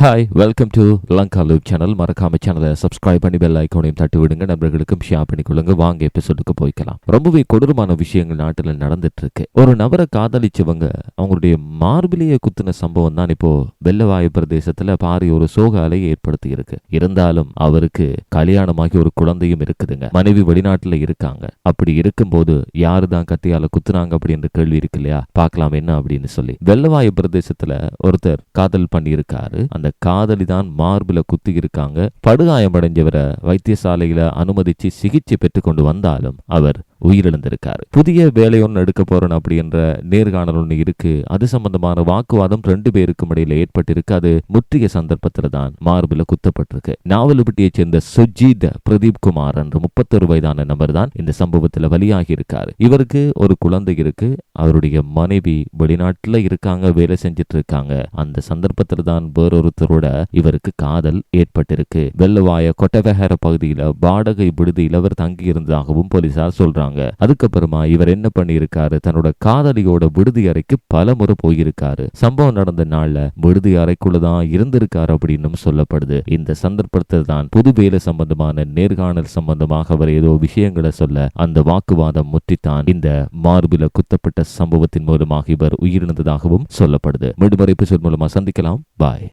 Hi welcome to Lanka loop channel மறக்காம சேனலை subscribe பண்ணி பெல் ஐக்கோனையும் தட்டி விடுங்க. நண்பர்களுக்கும் ஷேர் பண்ணிக்கொள்ளுங்க வாங்க எபிசோடுக்கு போய்க்கலாம். ரொம்பவே கொடூரமான விஷயங்கள் நாட்டில் நடந்துட்டு இருக்கு. ஒரு நபரை காதலிச்சவங்க அவங்களுடைய மார்பிலேயே குத்துன சம்பவம் தான் இப்போ வெள்ளவாயு பிரதேசத்துல பாரி ஒரு சோக அலையை ஏற்படுத்தி இருக்கு. இருந்தாலும் அவருக்கு கல்யாணமாகி ஒரு குழந்தையும் இருக்குதுங்க. மனைவி வெளிநாட்டுல இருக்காங்க. அப்படி இருக்கும்போது யாரு தான் கத்தியால குத்துனாங்க அப்படின்ற கேள்வி இருக்கு இல்லையா? பார்க்கலாம் என்ன அப்படின்னு சொல்லி. வெள்ளவாயு பிரதேசத்துல ஒருத்தர் காதல் பண்ணியிருக்காரு. அந்த அந்த காதலி தான் மார்பில் குத்தி இருக்காங்க படுகாயமடைஞ்சவரை வைத்தியசாலையில் அனுமதிச்சு சிகிச்சை பெற்று கொண்டு வந்தாலும் அவர் உயிரிழந்திருக்காரு. புதிய வேலை ஒன்று எடுக்க போறேன் அப்படின்ற நேர்காணல் ஒன்று இருக்கு. அது சம்பந்தமான வாக்குவாதம் ரெண்டு பேருக்கும் இடையில ஏற்பட்டிருக்கு. அது முற்றிய சந்தர்ப்பத்தில் தான் மார்பில குத்தப்பட்டிருக்கு. நாவலுப்பட்டியை சேர்ந்த சுஜித் பிரதீப் குமார் என்ற முப்பத்தொரு வயதான நபர் தான் இந்த சம்பவத்தில் பலியாகி இருக்காரு இவருக்கு ஒரு குழந்தை இருக்கு. அவருடைய மனைவி வெளிநாட்டில் இருக்காங்க வேலை செஞ்சுட்டு இருக்காங்க அந்த சந்தர்ப்பத்தில் தான் வேறொருத்தரோட இவருக்கு காதல் ஏற்பட்டிருக்கு. வெள்ளவாய கொட்டவெஹர பகுதியில் வாடகை விடுதியில் அவர் தங்கி இருந்ததாகவும் போலீசார் சொல்றாங்க. அதுக்கப்புறமா இவர் என்ன பண்ணியிருக்காரு? தன்னோட காதலியோட விடுதி அறைக்கு பல முறை போயிருக்காரு. சம்பவம் நடந்த நாள்ல விடுதி அறைக்குள்ளதான் இருந்திருக்காரு அப்படின்னு சொல்லப்படுது. இந்த சந்தர்ப்பத்தில் தான் புது வேலை சம்பந்தமான நேர்காணல் சம்பந்தமாக அவர் ஏதோ விஷயங்களை சொல்ல அந்த வாக்குவாதம் முற்றித்தான். இந்த மார்பில குத்தப்பட்ட சம்பவத்தின் மூலமாக இவர் உயிரிழந்ததாகவும் சொல்லப்படுது. மீண்டும் எபிசோட் மூலமா சந்திக்கலாம். பாய்.